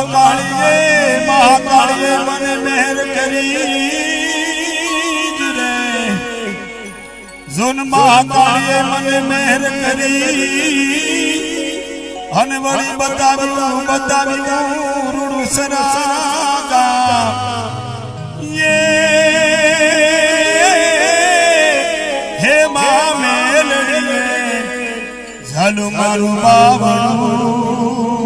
મહાકાળીએ મહાકાળીએ મને મહેર કરી રે. જોન મહાકાળીએ મને મહેર કરી અને વળી બતાવ્યું બતાવ્યું, રૂડું સરાગા હે મા મેલડીએ ઝાલું મારું બાવણું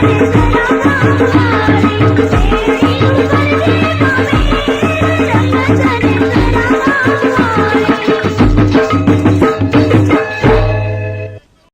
Thank you.